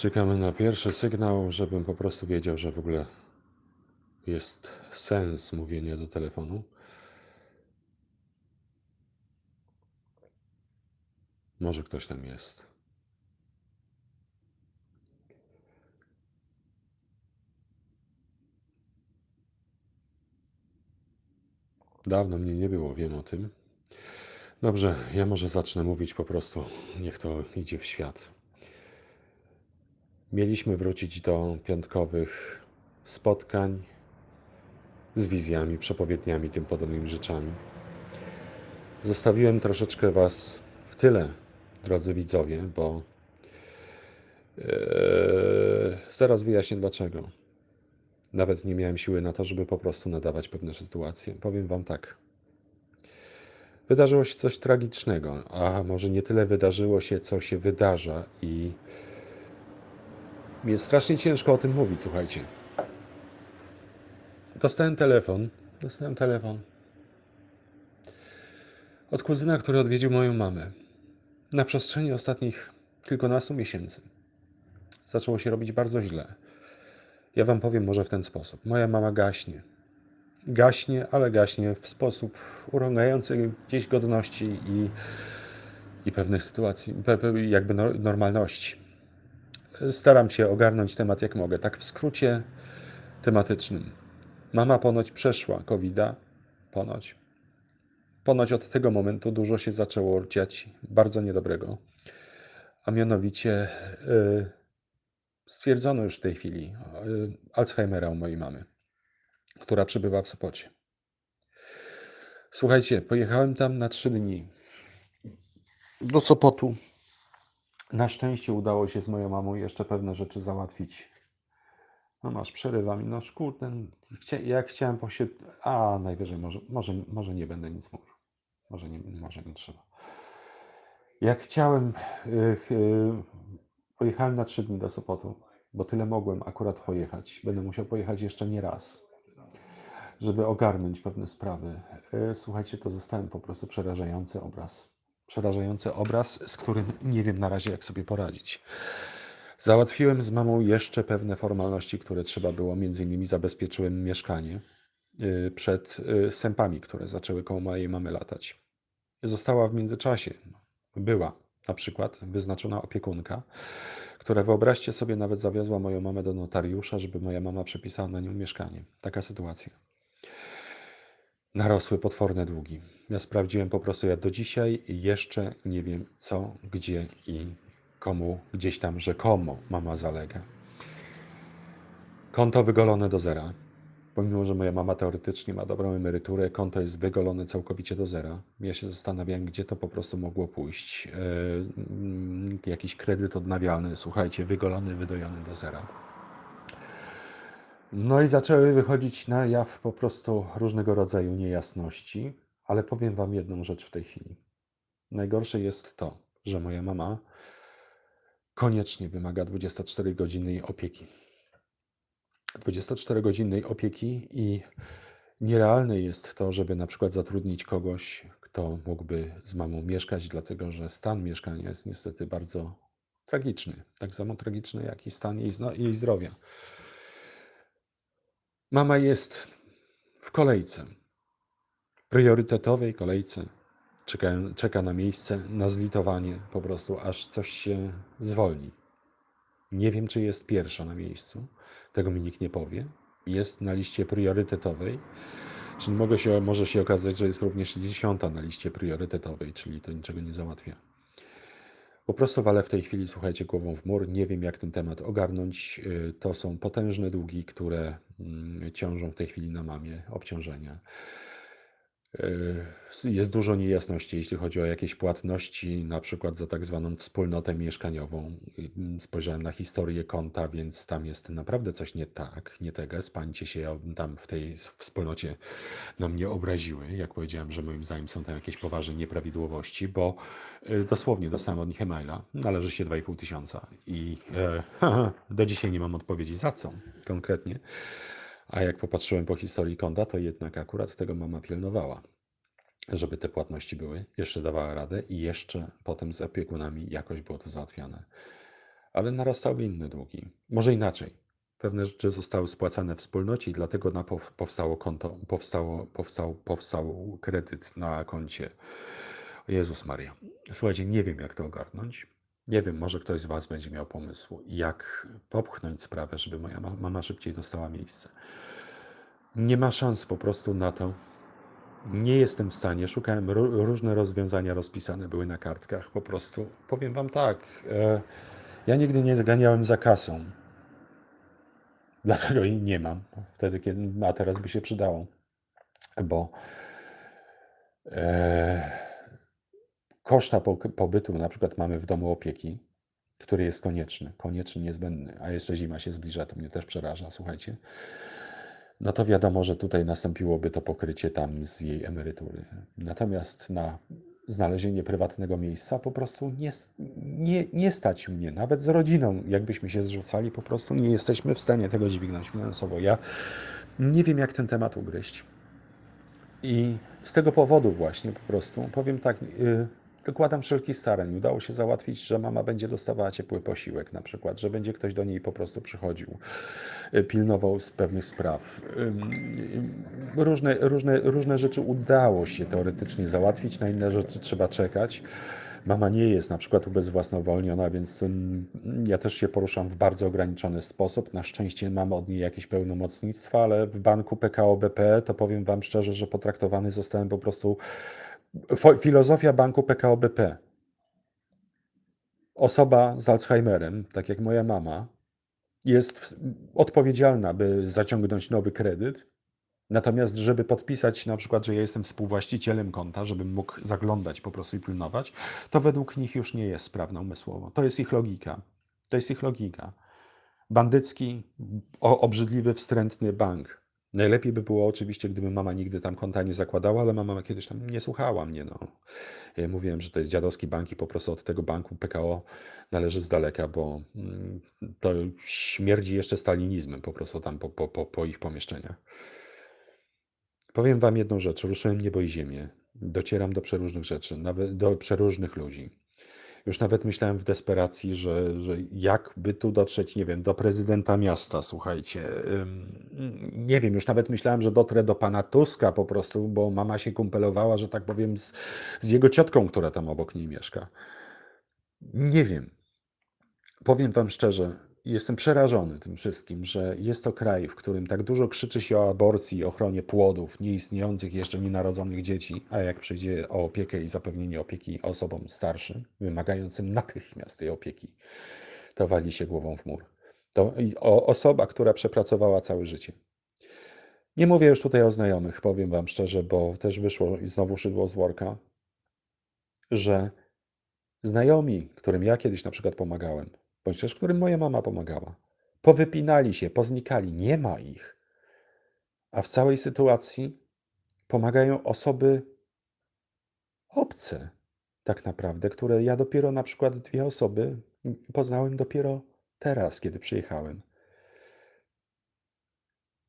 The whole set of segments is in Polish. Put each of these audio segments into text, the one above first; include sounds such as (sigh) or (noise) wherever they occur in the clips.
Czekamy na pierwszy sygnał, żebym po prostu wiedział, że w ogóle jest sens mówienia do telefonu. Może ktoś tam jest. Dawno mnie nie było, wiem o tym. Dobrze, ja może zacznę mówić po prostu. Niech to idzie w świat. Mieliśmy wrócić do piątkowych spotkań z wizjami, przepowiedniami, tym podobnymi rzeczami. Zostawiłem troszeczkę Was w tyle, drodzy widzowie, bo e, zaraz wyjaśnię dlaczego. Nawet nie miałem siły na to, żeby po prostu nadawać pewne sytuacje. Powiem Wam tak. Wydarzyło się coś tragicznego, a może nie tyle wydarzyło się, co się wydarza i mi jest strasznie ciężko o tym mówić, słuchajcie. Dostałem telefon, dostałem telefon od kuzyna, który odwiedził moją mamę. Na przestrzeni ostatnich kilkunastu miesięcy zaczęło się robić bardzo źle. Ja wam powiem może w ten sposób. Moja mama gaśnie. Gaśnie, ale gaśnie w sposób urągający gdzieś godności i, i pewnych sytuacji, jakby no, normalności. Staram się ogarnąć temat jak mogę, tak w skrócie tematycznym. Mama ponoć przeszła COVID-a, ponoć. Ponoć od tego momentu dużo się zaczęło dziać bardzo niedobrego. A mianowicie yy, stwierdzono już w tej chwili yy, Alzheimera u mojej mamy, która przebywa w Sopocie. Słuchajcie, pojechałem tam na trzy dni do Sopotu. Na szczęście udało się z moją mamą jeszcze pewne rzeczy załatwić. No masz, przerywa mi. No kurde, jak chciałem posied... A, najwyżej może, może, może nie będę nic mówił. Może nie, może nie trzeba. Jak chciałem, yy, pojechałem na trzy dni do Sopotu, bo tyle mogłem akurat pojechać. Będę musiał pojechać jeszcze nie raz, żeby ogarnąć pewne sprawy. Yy, słuchajcie, to zostałem po prostu przerażający obraz. Przerażający obraz, z którym nie wiem na razie, jak sobie poradzić. Załatwiłem z mamą jeszcze pewne formalności, które trzeba było. Między innymi zabezpieczyłem mieszkanie y, przed y, sępami, które zaczęły koło mojej mamy latać. Została w międzyczasie, była na przykład wyznaczona opiekunka, która wyobraźcie sobie nawet zawiozła moją mamę do notariusza, żeby moja mama przepisała na nią mieszkanie. Taka sytuacja. Narosły potworne długi. Ja sprawdziłem po prostu, ja do dzisiaj jeszcze nie wiem co, gdzie i komu gdzieś tam rzekomo mama zalega. Konto wygolone do zera. Pomimo, że moja mama teoretycznie ma dobrą emeryturę, konto jest wygolone całkowicie do zera. Ja się zastanawiałem, gdzie to po prostu mogło pójść. Yy, jakiś kredyt odnawialny, słuchajcie, wygolony, wydojony do zera. No i zaczęły wychodzić na jaw po prostu różnego rodzaju niejasności, ale powiem Wam jedną rzecz w tej chwili. Najgorsze jest to, że moja mama koniecznie wymaga 24-godzinnej opieki. 24-godzinnej opieki i nierealne jest to, żeby na przykład zatrudnić kogoś, kto mógłby z mamą mieszkać, dlatego że stan mieszkania jest niestety bardzo tragiczny. Tak samo tragiczny, jak i stan jej, jej zdrowia. Mama jest w kolejce, priorytetowej kolejce. Czeka, czeka na miejsce, na zlitowanie, po prostu aż coś się zwolni. Nie wiem, czy jest pierwsza na miejscu, tego mi nikt nie powie. Jest na liście priorytetowej, czyli mogę się, może się okazać, że jest również dziesiąta na liście priorytetowej, czyli to niczego nie załatwia. Po prostu walę w tej chwili, słuchajcie, głową w mur. Nie wiem, jak ten temat ogarnąć. Y, To są potężne długi, które ciążą w tej chwili na mamie, obciążenia. Y, Jest dużo niejasności, jeśli chodzi o jakieś płatności, na przykład za tak zwaną wspólnotę mieszkaniową. Y, Spojrzałem na historię konta, więc tam jest naprawdę coś nie tak, nie teges. Pańcie się tam w tej wspólnocie na mnie obraziły, jak powiedziałem, że moim zdaniem są tam jakieś poważne nieprawidłowości, bo y, dosłownie dostałem od nich e-maila, należy się 2,5 tysiąca i e, (laughs) do dzisiaj nie mam odpowiedzi za co konkretnie. A jak popatrzyłem po historii konta, to jednak akurat tego mama pilnowała, żeby te płatności były, jeszcze dawała radę i jeszcze potem z opiekunami jakoś było to załatwiane. ale narastały inne długi. Może inaczej. Pewne rzeczy zostały spłacane wspólnocie i dlatego na pow- powstało konto, powstało, powstał, powstał kredyt na koncie. Jezus Maria. Słuchajcie, nie wiem jak to ogarnąć. Nie wiem, może ktoś z Was będzie miał pomysł, jak popchnąć sprawę, żeby moja ma- mama szybciej dostała miejsce. Nie ma szans po prostu na to. Nie jestem w stanie. Szukałem ró- różne rozwiązania, rozpisane były na kartkach. Po prostu powiem Wam tak. E, ja nigdy nie zganiałem za kasą. Dlatego jej nie mam. Wtedy, kiedy. A teraz by się przydało. Bo e, koszta po, pobytu, na przykład mamy w domu opieki, który jest konieczny, konieczny, niezbędny, a jeszcze zima się zbliża, to mnie też przeraża, słuchajcie. No to wiadomo, że tutaj nastąpiłoby to pokrycie tam z jej emerytury. Natomiast na znalezienie prywatnego miejsca po prostu nie, nie, nie stać mnie, nawet z rodziną, jakbyśmy się zrzucali, po prostu nie jesteśmy w stanie tego dźwignąć finansowo. Ja nie wiem, jak ten temat ugryźć. I z tego powodu właśnie po prostu, powiem tak, yy, dokładam wszelkich starań. Udało się załatwić, że mama będzie dostawała ciepły posiłek na przykład, że będzie ktoś do niej po prostu przychodził, yy, pilnował z pewnych spraw. Yy, różne, różne, różne rzeczy udało się teoretycznie załatwić, na inne rzeczy trzeba czekać. Mama nie jest na przykład ubezwłasnowolniona, więc ja też się poruszam w bardzo ograniczony sposób. Na szczęście mam od niej jakieś pełnomocnictwa, ale w banku PKO BP to powiem Wam szczerze, że potraktowany zostałem po prostu. Filozofia banku PKO BP. Osoba z Alzheimerem, tak jak moja mama, jest odpowiedzialna, by zaciągnąć nowy kredyt. Natomiast, żeby podpisać na przykład, że ja jestem współwłaścicielem konta, żebym mógł zaglądać po prostu i pilnować, to według nich już nie jest sprawna umysłowo. To jest ich logika. To jest ich logika. Bandycki, obrzydliwy, wstrętny bank. Najlepiej by było oczywiście, gdyby mama nigdy tam konta nie zakładała, ale mama kiedyś tam nie słuchała mnie. No. Mówiłem, że to jest dziadowski bank i po prostu od tego banku PKO należy z daleka, bo mm, to śmierdzi jeszcze stalinizmem po prostu tam po, po, po, po ich pomieszczeniach. Powiem wam jedną rzecz. Ruszyłem niebo i ziemię. Docieram do przeróżnych rzeczy, nawet do przeróżnych ludzi. Już nawet myślałem w desperacji, że, że jakby tu dotrzeć, nie wiem, do prezydenta miasta, słuchajcie. Nie wiem, już nawet myślałem, że dotrę do pana Tuska po prostu, bo mama się kumpelowała, że tak powiem, z, z jego ciotką, która tam obok niej mieszka. Nie wiem. Powiem Wam szczerze, jestem przerażony tym wszystkim, że jest to kraj, w którym tak dużo krzyczy się o aborcji ochronie płodów, nieistniejących jeszcze nienarodzonych dzieci, a jak przyjdzie o opiekę i zapewnienie opieki osobom starszym, wymagającym natychmiast tej opieki, to wali się głową w mur. To osoba, która przepracowała całe życie. Nie mówię już tutaj o znajomych, powiem Wam szczerze, bo też wyszło znowu szydło z worka, że Znajomi, którym ja kiedyś na przykład pomagałem, bądź też którym moja mama pomagała, powypinali się, poznikali, nie ma ich. A w całej sytuacji pomagają osoby obce, tak naprawdę, które ja dopiero na przykład dwie osoby poznałem dopiero teraz, kiedy przyjechałem.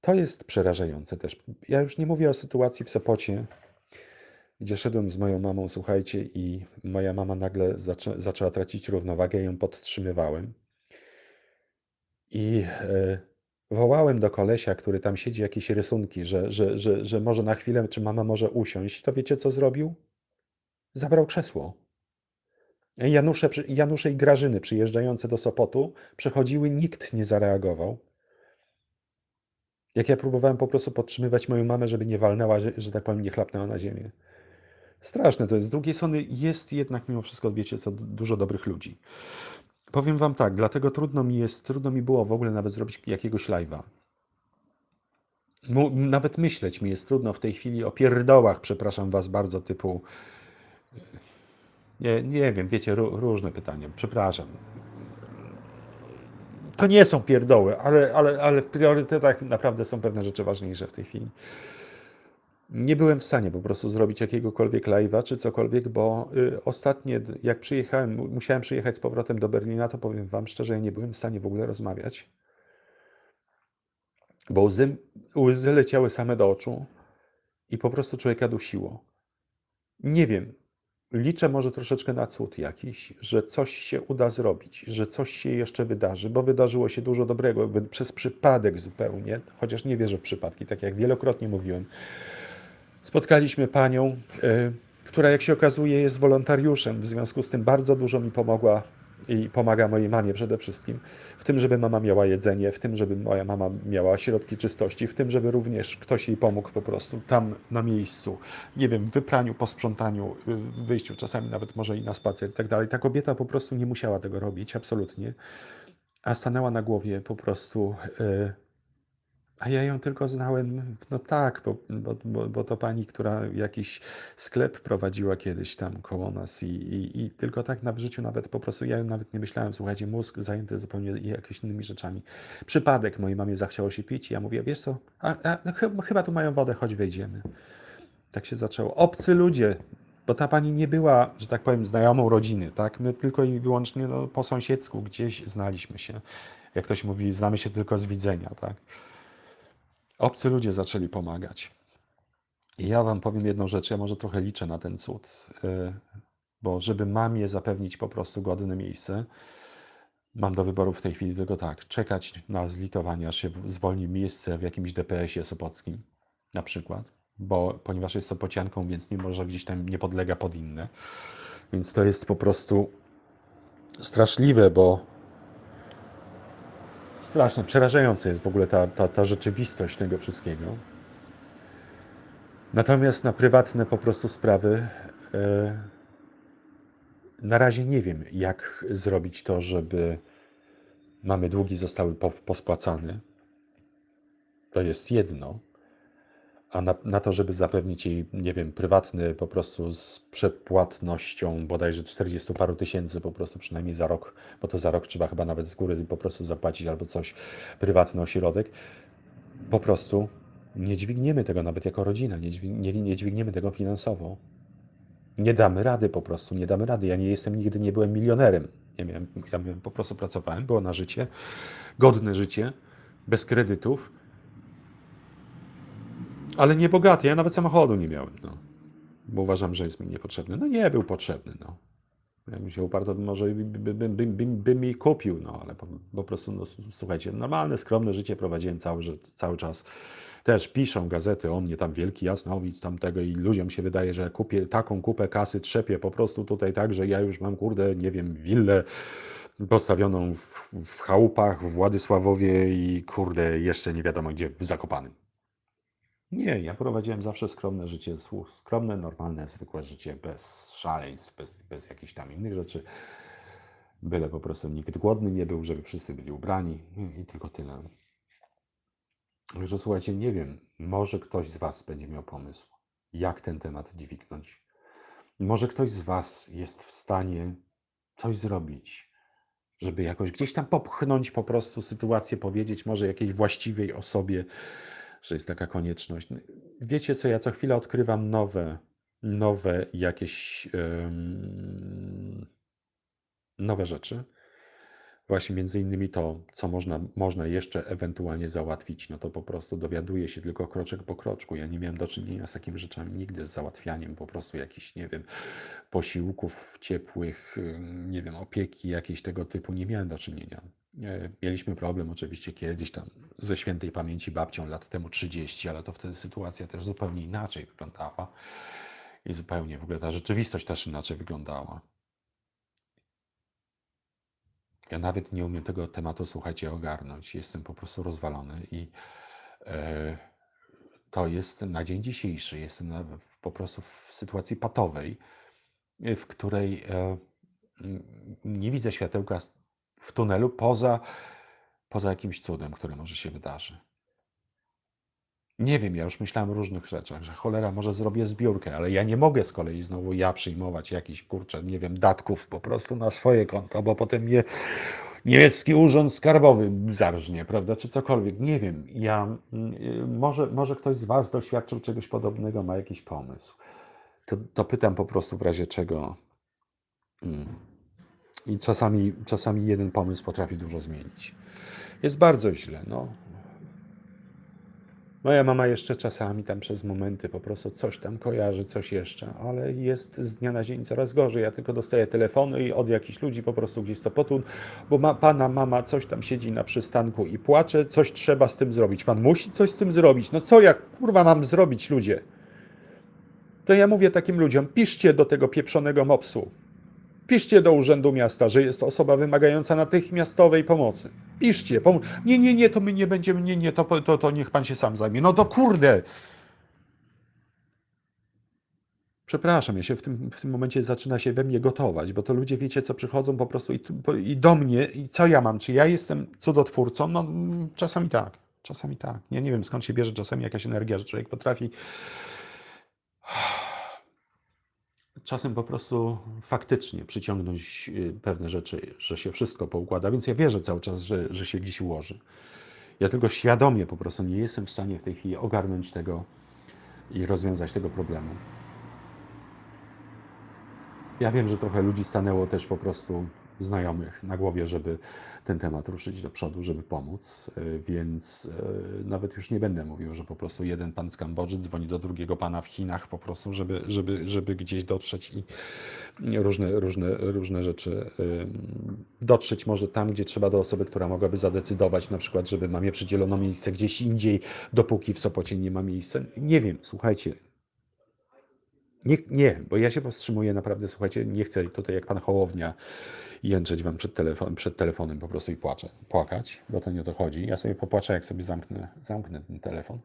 To jest przerażające też. Ja już nie mówię o sytuacji w Sopocie, gdzie szedłem z moją mamą, słuchajcie, i moja mama nagle zaczę, zaczęła tracić równowagę, ja ją podtrzymywałem. I e, wołałem do kolesia, który tam siedzi, jakieś rysunki, że, że, że, że może na chwilę, czy mama może usiąść. To wiecie, co zrobił? Zabrał krzesło. Janusze, Janusze i Grażyny przyjeżdżające do Sopotu przechodziły, nikt nie zareagował. Jak ja próbowałem po prostu podtrzymywać moją mamę, żeby nie walnęła, że, że tak powiem, nie chlapnęła na ziemię. Straszne to jest. Z drugiej strony jest jednak mimo wszystko, wiecie co, dużo dobrych ludzi. Powiem wam tak, dlatego trudno mi jest, trudno mi było w ogóle nawet zrobić jakiegoś live'a. Nawet myśleć mi jest trudno w tej chwili o pierdołach, przepraszam was bardzo, typu nie, nie wiem, wiecie, ró- różne pytania, przepraszam. To nie są pierdoły, ale, ale, ale w priorytetach naprawdę są pewne rzeczy ważniejsze w tej chwili. Nie byłem w stanie po prostu zrobić jakiegokolwiek live'a czy cokolwiek, bo y, ostatnie, jak przyjechałem, mu- musiałem przyjechać z powrotem do Berlina, to powiem Wam szczerze, ja nie byłem w stanie w ogóle rozmawiać, bo łzy, łzy leciały same do oczu i po prostu człowieka dusiło. Nie wiem, liczę może troszeczkę na cud jakiś, że coś się uda zrobić, że coś się jeszcze wydarzy, bo wydarzyło się dużo dobrego przez przypadek zupełnie, chociaż nie wierzę w przypadki, tak jak wielokrotnie mówiłem. Spotkaliśmy panią, y, która jak się okazuje jest wolontariuszem, w związku z tym bardzo dużo mi pomogła i pomaga mojej mamie przede wszystkim, w tym, żeby mama miała jedzenie, w tym, żeby moja mama miała środki czystości, w tym, żeby również ktoś jej pomógł po prostu tam na miejscu, nie wiem, wypraniu, posprzątaniu, y, wyjściu, czasami nawet może i na spacer i tak dalej. Ta kobieta po prostu nie musiała tego robić, absolutnie, a stanęła na głowie po prostu. y, a ja ją tylko znałem, no tak, bo, bo, bo, to pani, która jakiś sklep prowadziła kiedyś tam koło nas i, i, i tylko tak na w życiu nawet po prostu, ja nawet nie myślałem, słuchajcie, mózg zajęty zupełnie jakimiś innymi rzeczami. Przypadek mojej mamie zachciało się pić i ja mówię, wiesz co, a, a, no, chy- chyba tu mają wodę, chodź wejdziemy. Tak się zaczęło. Obcy ludzie, bo ta pani nie była, że tak powiem, znajomą rodziny, tak? My tylko i wyłącznie no, po sąsiedzku gdzieś znaliśmy się. Jak ktoś mówi, znamy się tylko z widzenia, tak? Obcy ludzie zaczęli pomagać. I ja wam powiem jedną rzecz, ja może trochę liczę na ten cud, y, bo żeby mamie zapewnić po prostu godne miejsce, mam do wyboru w tej chwili tylko tak, czekać na zlitowanie, aż się zwolni miejsce w jakimś DPS-ie sopockim, na przykład, bo ponieważ jest sopocianką, więc nie może gdzieś tam nie podlega pod inne. Więc to jest po prostu straszliwe, bo straszne, przerażające jest w ogóle ta, ta, ta rzeczywistość tego wszystkiego. Natomiast na prywatne po prostu sprawy e, na razie nie wiem, jak zrobić to, żeby mamy długi zostały po, pospłacane. To jest jedno. A na, na to, żeby zapewnić jej, nie wiem, prywatny po prostu z przepłatnością bodajże 40 paru tysięcy po prostu przynajmniej za rok, bo to za rok trzeba chyba nawet z góry po prostu zapłacić albo coś, prywatny ośrodek, po prostu nie dźwigniemy tego nawet jako rodzina, nie, nie, nie dźwigniemy tego finansowo. Nie damy rady po prostu, nie damy rady. Ja nie jestem, nigdy nie byłem milionerem. Nie miałem, ja po prostu pracowałem, było na życie, godne życie, bez kredytów, ale nie bogaty. Ja nawet samochodu nie miałem, no. Bo uważam, że jest mi niepotrzebny. No nie był potrzebny, no. Jakbym się uparł, to może by, by, by, by, mi kupił, no ale po, po prostu, no, słuchajcie, normalne, skromne życie prowadziłem cały, cały czas. Też piszą gazety o mnie, tam wielki jasnowic, tamtego i ludziom się wydaje, że kupię taką kupę kasy, trzepię po prostu tutaj tak, że ja już mam, kurde, nie wiem, willę postawioną w, w chałupach w Władysławowie i kurde, jeszcze nie wiadomo gdzie, w Zakopanym. Nie, ja prowadziłem zawsze skromne życie, skromne, normalne, zwykłe życie, bez szaleństw, bez, bez jakichś tam innych rzeczy. Byle po prostu nikt głodny nie był, żeby wszyscy byli ubrani i tylko tyle. Także słuchajcie, nie wiem, może ktoś z Was będzie miał pomysł, jak ten temat dźwignąć. Może ktoś z Was jest w stanie coś zrobić, żeby jakoś gdzieś tam popchnąć po prostu sytuację, powiedzieć może jakiejś właściwej osobie, że jest taka konieczność. Wiecie co, ja co chwilę odkrywam nowe, nowe jakieś nowe rzeczy. Właśnie między innymi to, co można, można jeszcze ewentualnie załatwić, no to po prostu dowiaduję się tylko kroczek po kroczku. Ja nie miałem do czynienia z takimi rzeczami nigdy, z załatwianiem po prostu jakichś, nie wiem, posiłków ciepłych, nie wiem, opieki jakiejś tego typu. Nie miałem do czynienia. E, Mieliśmy problem oczywiście kiedyś tam ze świętej pamięci babcią lat temu 30, ale to wtedy sytuacja też zupełnie inaczej wyglądała. I zupełnie w ogóle ta rzeczywistość też inaczej wyglądała. Ja nawet nie umiem tego tematu, słuchajcie, ogarnąć. Jestem po prostu rozwalony i e, to jest na dzień dzisiejszy. Jestem po prostu w sytuacji patowej, w której e, nie widzę światełka w tunelu poza, poza jakimś cudem, który może się wydarzy. Nie wiem, ja już myślałem o różnych rzeczach, że cholera, może zrobię zbiórkę, ale ja nie mogę z kolei znowu ja przyjmować jakichś, kurczę, nie wiem, datków po prostu na swoje konto, bo potem mnie niemiecki urząd skarbowy zarżnie, prawda, czy cokolwiek, nie wiem. Ja, mm, y, może, może ktoś z Was doświadczył czegoś podobnego, ma jakiś pomysł. To, to pytam po prostu w razie czego. Mm. I czasami, czasami jeden pomysł potrafi dużo zmienić. Jest bardzo źle, no. Moja mama jeszcze czasami tam przez momenty po prostu coś tam kojarzy, coś jeszcze, ale jest z dnia na dzień coraz gorzej. Ja tylko dostaję telefony i od jakichś ludzi po prostu gdzieś z Sopotu, bo ma, pana mama coś tam siedzi na przystanku i płacze, coś trzeba z tym zrobić. Pan musi coś z tym zrobić. No co ja kurwa mam zrobić, ludzie? To ja mówię takim ludziom, piszcie do tego pieprzonego mopsu. Piszcie do Urzędu Miasta, że jest osoba wymagająca natychmiastowej pomocy. Piszcie. Pom- nie, nie, nie, to my nie będziemy, nie, nie, to, to, to niech pan się sam zajmie. No to kurde. Przepraszam, ja się w tym, w tym momencie zaczyna się we mnie gotować, bo to ludzie, wiecie, co przychodzą po prostu i, i do mnie, i co ja mam? Czy ja jestem cudotwórcą? No mm, czasami tak, czasami tak. Ja nie wiem, skąd się bierze czasami jakaś energia, że człowiek potrafi czasem po prostu faktycznie przyciągnąć y, pewne rzeczy, że się wszystko poukłada, więc ja wierzę cały czas, że, że się gdzieś ułoży. Ja tylko świadomie po prostu nie jestem w stanie w tej chwili ogarnąć tego i rozwiązać tego problemu. Ja wiem, że trochę ludzi stanęło też po prostu znajomych na głowie, żeby ten temat ruszyć do przodu, żeby pomóc, y, więc y, nawet już nie będę mówił, że po prostu jeden pan z Kambodży dzwoni do drugiego pana w Chinach po prostu, żeby, żeby, żeby gdzieś dotrzeć i różne, różne, różne rzeczy y, dotrzeć może tam, gdzie trzeba do osoby, która mogłaby zadecydować, na przykład, żeby mamie przydzielono miejsce gdzieś indziej, dopóki w Sopocie nie ma miejsca. Nie wiem, słuchajcie, nie, nie, bo ja się powstrzymuję naprawdę, słuchajcie, nie chcę tutaj jak pan Hołownia jęczeć wam przed, telefon, przed telefonem po prostu i płaczę, płakać, bo to nie o to chodzi. Ja sobie popłaczę, jak sobie zamknę, zamknę ten telefon.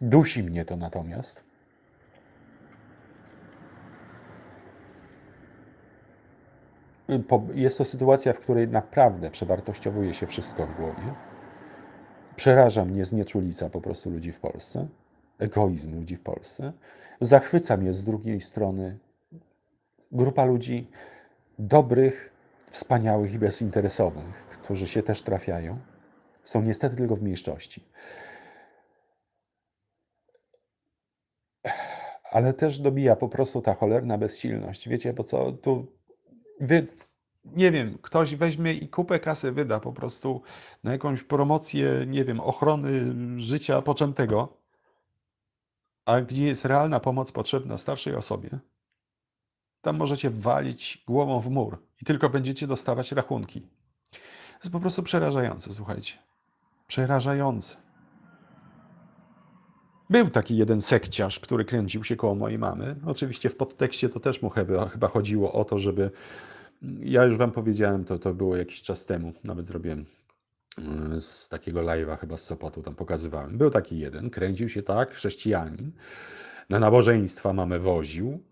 Dusi mnie to natomiast. Jest to sytuacja, w której naprawdę przewartościowuje się wszystko w głowie. Przeraża mnie znieczulica po prostu ludzi w Polsce, egoizm ludzi w Polsce. Zachwyca mnie z drugiej strony grupa ludzi dobrych, wspaniałych i bezinteresownych, którzy się też trafiają. Są niestety tylko w mniejszości. Ale też dobija po prostu ta cholerna bezsilność. Wiecie, bo co tu wy, nie wiem, ktoś weźmie i kupę kasy wyda po prostu na jakąś promocję, nie wiem, ochrony życia poczętego, a gdzie jest realna pomoc potrzebna starszej osobie, tam możecie walić głową w mur i tylko będziecie dostawać rachunki. To jest po prostu przerażające, słuchajcie. Przerażające. Był taki jeden sekciarz, który kręcił się koło mojej mamy. Oczywiście w podtekście to też mu chyba, chyba chodziło o to, żeby. Ja już wam powiedziałem, to, to było jakiś czas temu, nawet zrobiłem mm, z takiego live'a chyba z Sopotu, tam pokazywałem. Był taki jeden, kręcił się tak, chrześcijanin, na nabożeństwa mamę woził.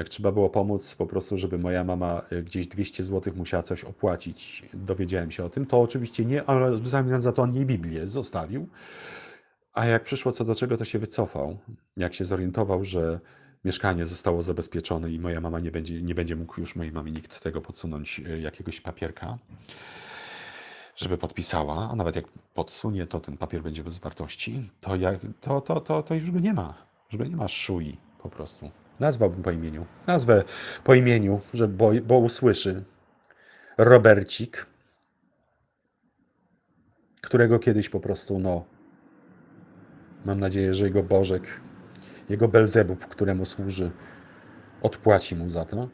Jak trzeba było pomóc po prostu, żeby moja mama y, gdzieś 200 zł musiała coś opłacić, dowiedziałem się o tym, to oczywiście nie, ale w zamian za to on jej Biblię zostawił. A jak przyszło co do czego, to się wycofał. Jak się zorientował, że mieszkanie zostało zabezpieczone i moja mama nie będzie, nie będzie mógł już mojej mamie nikt tego podsunąć y, jakiegoś papierka, żeby podpisała, a nawet jak podsunie, to ten papier będzie bez wartości, to, jak, to, to, to, to już go nie ma. Już go nie ma szui po prostu. Nazwałbym po imieniu. Nazwę po imieniu, że bo, bo usłyszy. Robercik, którego kiedyś po prostu, no, mam nadzieję, że jego Bożek, jego Belzebub, któremu służy, odpłaci mu za to.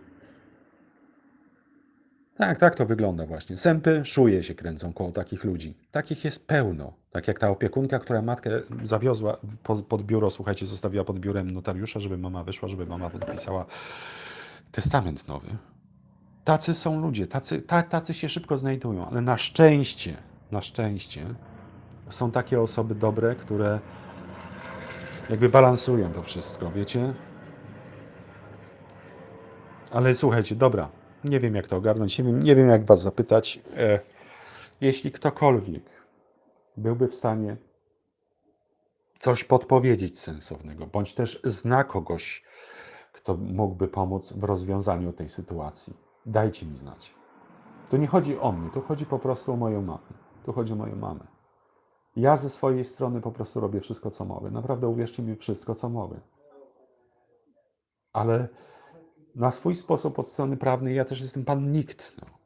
Tak, tak to wygląda właśnie. Sępy, szuje się kręcą koło takich ludzi. Takich jest pełno. Tak jak ta opiekunka, która matkę zawiozła po- pod biuro, słuchajcie, zostawiła pod biurem notariusza, żeby mama wyszła, żeby mama podpisała testament nowy. Tacy są ludzie, tacy, ta, tacy się szybko znajdują, ale na szczęście, na szczęście są takie osoby dobre, które jakby balansują to wszystko, wiecie? Ale słuchajcie, dobra, nie wiem jak to ogarnąć, nie wiem, nie wiem jak was zapytać. E, jeśli ktokolwiek byłby w stanie coś podpowiedzieć sensownego, bądź też zna kogoś, kto mógłby pomóc w rozwiązaniu tej sytuacji, dajcie mi znać. Tu nie chodzi o mnie, tu chodzi po prostu o moją mamę. Tu chodzi o moją mamę. Ja ze swojej strony po prostu robię wszystko, co mogę. Naprawdę uwierzcie mi, wszystko, co mogę. Ale na swój sposób od strony prawnej ja też jestem pan nikt. No.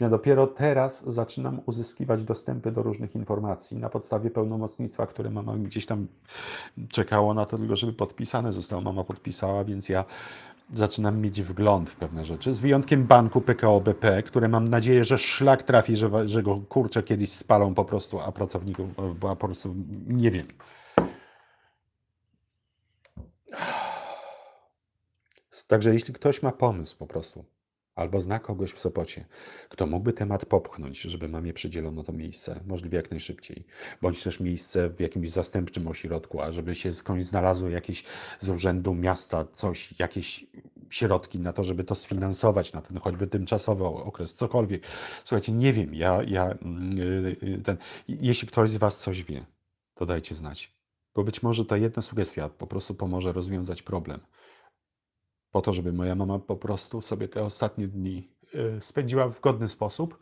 Ja dopiero teraz zaczynam uzyskiwać dostępy do różnych informacji na podstawie pełnomocnictwa, które mama gdzieś tam czekało na to, tylko żeby podpisane zostało. Mama podpisała, więc ja zaczynam mieć wgląd w pewne rzeczy. Z wyjątkiem banku PKO BP, które mam nadzieję, że szlak trafi, że, że go kurczę kiedyś spalą po prostu, a pracowników, a po prostu nie wiem. Także jeśli ktoś ma pomysł po prostu, albo zna kogoś w Sopocie, kto mógłby temat popchnąć, żeby mamie przydzielono to miejsce, możliwie jak najszybciej, bądź też miejsce w jakimś zastępczym ośrodku, a żeby się skądś znalazło jakieś z urzędu miasta, coś, jakieś środki na to, żeby to sfinansować na ten choćby tymczasowy okres, cokolwiek. Słuchajcie, nie wiem, ja, ja y, y, ten, jeśli ktoś z Was coś wie, to dajcie znać. Bo być może ta jedna sugestia po prostu pomoże rozwiązać problem po to, żeby moja mama po prostu sobie te ostatnie dni y, spędziła w godny sposób,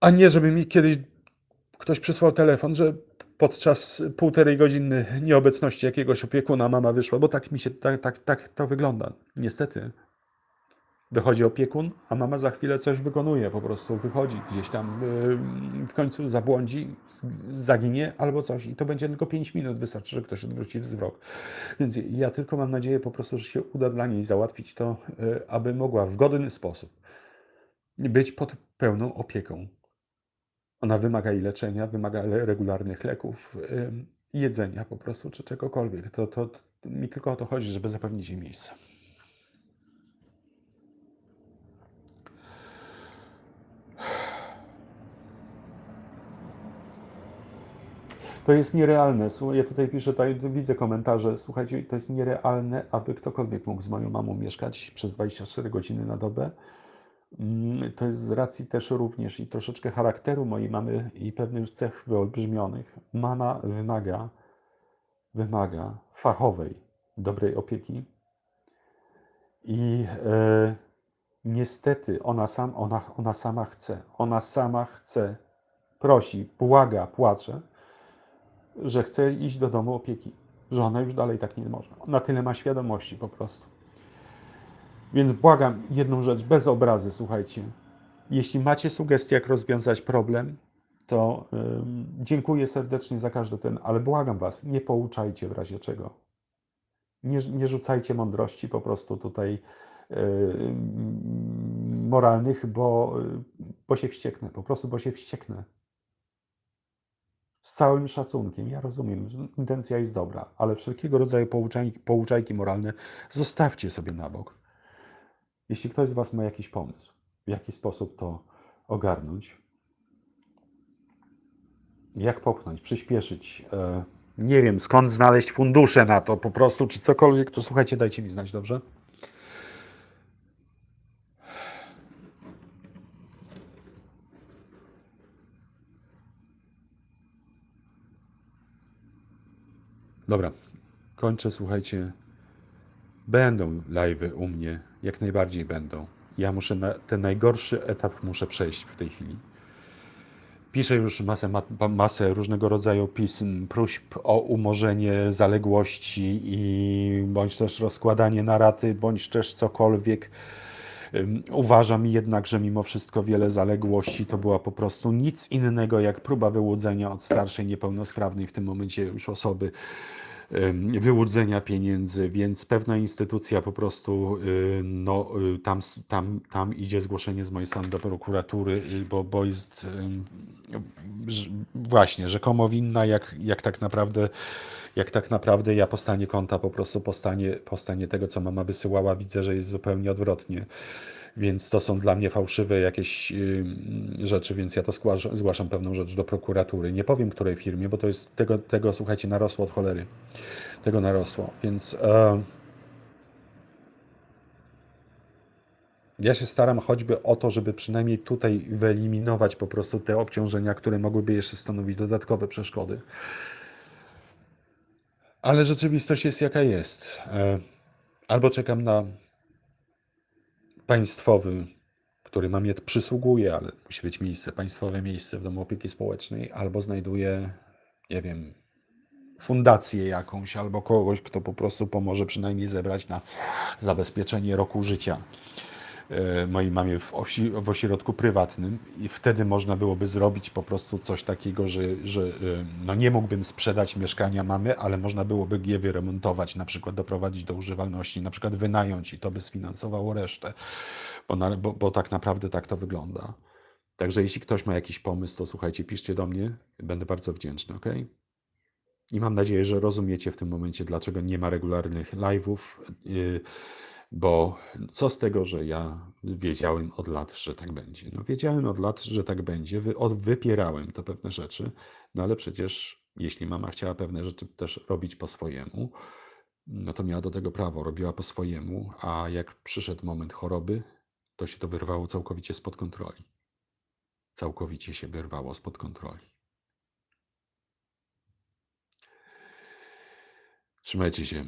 a nie żeby mi kiedyś ktoś przysłał telefon, że podczas półtorej godziny nieobecności jakiegoś opiekuna mama wyszła, bo tak mi się, tak, tak, tak to wygląda. Niestety. Wychodzi opiekun, a mama za chwilę coś wykonuje, po prostu wychodzi gdzieś tam, w końcu zabłądzi, zaginie albo coś i to będzie tylko 5 minut, wystarczy, że ktoś odwróci wzrok. Więc ja tylko mam nadzieję po prostu, że się uda dla niej załatwić to, yy, aby mogła w godny sposób być pod pełną opieką. Ona wymaga i leczenia, wymaga regularnych leków, jedzenia po prostu, czy czegokolwiek. To, to mi tylko o to chodzi, żeby zapewnić jej miejsce. To jest nierealne. Ja tutaj piszę, tutaj widzę komentarze. Słuchajcie, to jest nierealne, aby ktokolwiek mógł z moją mamą mieszkać przez 24 godziny na dobę. Mm, To jest z racji też również i troszeczkę charakteru mojej mamy i pewnych cech wyolbrzymionych. Mama wymaga, wymaga fachowej, dobrej opieki. I e, niestety ona, sam, ona, ona sama chce, ona sama chce, prosi, błaga, płacze, że chce iść do domu opieki, że ona już dalej tak nie może. Na tyle ma świadomości po prostu. Więc błagam jedną rzecz, bez obrazy, słuchajcie. Jeśli macie sugestie, jak rozwiązać problem, to ym, dziękuję serdecznie za każdy ten, ale błagam Was, nie pouczajcie w razie czego. Nie, nie rzucajcie mądrości po prostu tutaj ym, moralnych, bo, bo się wścieknę, po prostu, bo się wścieknę. Z całym szacunkiem, ja rozumiem, że intencja jest dobra, ale wszelkiego rodzaju pouczajki, pouczajki moralne zostawcie sobie na bok. Jeśli ktoś z Was ma jakiś pomysł, w jaki sposób to ogarnąć, jak popchnąć, przyspieszyć, e, nie wiem skąd znaleźć fundusze na to po prostu, czy cokolwiek, to słuchajcie, dajcie mi znać, dobrze? Dobra, kończę, słuchajcie. Będą live'y u mnie, jak najbardziej będą. Ja muszę na, ten najgorszy etap muszę przejść w tej chwili. Piszę już masę, ma- masę różnego rodzaju pism, próśb o umorzenie zaległości i bądź też rozkładanie na raty, bądź też cokolwiek. Uważam jednak, że mimo wszystko wiele zaległości to była po prostu nic innego jak próba wyłudzenia od starszej niepełnosprawnej w tym momencie już osoby wyłudzenia pieniędzy, więc pewna instytucja po prostu y, no, y, tam, tam, tam idzie zgłoszenie z mojej strony do prokuratury, y, bo, bo jest właśnie rzekomo winna, jak, jak tak naprawdę jak tak naprawdę ja po stanie konta po prostu po stanie, po stanie tego, co mama wysyłała, widzę, że jest zupełnie odwrotnie. Więc to są dla mnie fałszywe jakieś rzeczy, więc ja to zgłaszam, zgłaszam pewną rzecz do prokuratury. Nie powiem której firmie, bo to jest tego, tego słuchajcie, narosło od cholery. Tego narosło. Więc e, ja się staram choćby o to, żeby przynajmniej tutaj wyeliminować po prostu te obciążenia, które mogłyby jeszcze stanowić dodatkowe przeszkody. Ale rzeczywistość jest jaka jest. E, Albo czekam na państwowy, który mamie przysługuje, ale musi być miejsce, państwowe miejsce w domu opieki społecznej, albo znajduję, nie wiem, fundację jakąś, albo kogoś, kto po prostu pomoże przynajmniej zebrać na zabezpieczenie roku życia mojej mamie w, osi, w ośrodku prywatnym i wtedy można byłoby zrobić po prostu coś takiego, że, że e, no nie mógłbym sprzedać mieszkania mamy, ale można byłoby je wyremontować, na przykład doprowadzić do używalności, na przykład wynająć i to by sfinansowało resztę, bo, na, bo, bo tak naprawdę tak to wygląda. Także jeśli ktoś ma jakiś pomysł, to słuchajcie, piszcie do mnie, będę bardzo wdzięczny, ok? I mam nadzieję, że rozumiecie w tym momencie, dlaczego nie ma regularnych live'ów, yy, bo co z tego, że ja wiedziałem od lat, że tak będzie. No, wiedziałem od lat, że tak będzie, wy, wypierałem to pewne rzeczy, no ale przecież jeśli mama chciała pewne rzeczy też robić po swojemu, no to miała do tego prawo, robiła po swojemu, a jak przyszedł moment choroby, to się to wyrwało całkowicie spod kontroli. Całkowicie się wyrwało spod kontroli. Trzymajcie się.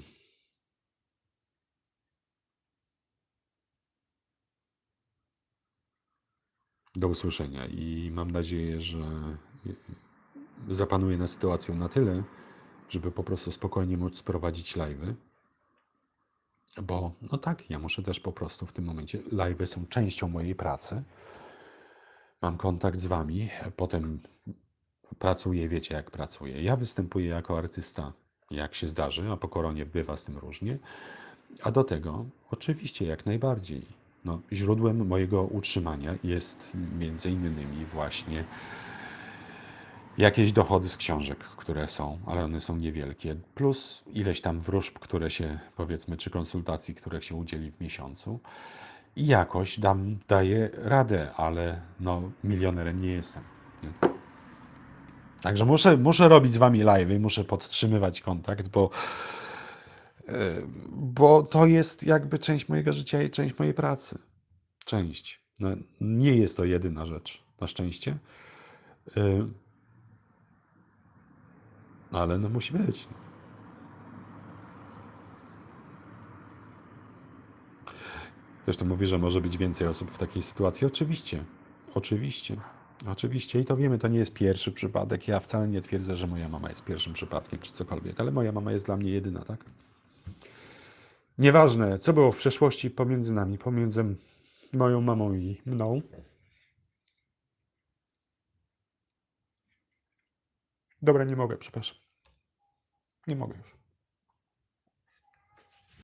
Do usłyszenia i mam nadzieję, że zapanuję nad sytuacją na tyle, żeby po prostu spokojnie móc prowadzić live'y. Bo, no tak, ja muszę też po prostu w tym momencie. Live'y są częścią mojej pracy. Mam kontakt z wami, potem pracuję, wiecie jak pracuję. Ja występuję jako artysta, jak się zdarzy, a po koronie bywa z tym różnie. A do tego, oczywiście, jak najbardziej. No, źródłem mojego utrzymania jest między innymi właśnie jakieś dochody z książek, które są, ale one są niewielkie, plus ileś tam wróżb, które się, powiedzmy, czy konsultacji, które się udzieli w miesiącu. I jakoś dam, daję radę, ale no, milionerem nie jestem. Nie? Także muszę, muszę robić z wami live muszę podtrzymywać kontakt, bo, bo to jest jakby część mojego życia i część mojej pracy. Część. No, nie jest to jedyna rzecz, na szczęście. E, Ale no musi być. Ktoś to mówi, że może być więcej osób w takiej sytuacji. Oczywiście, oczywiście, oczywiście. I to wiemy, to nie jest pierwszy przypadek. Ja wcale nie twierdzę, że moja mama jest pierwszym przypadkiem, czy cokolwiek, ale moja mama jest dla mnie jedyna, tak? Nieważne, co było w przeszłości pomiędzy nami, pomiędzy moją mamą i mną. Dobra, nie mogę, przepraszam. Nie mogę już.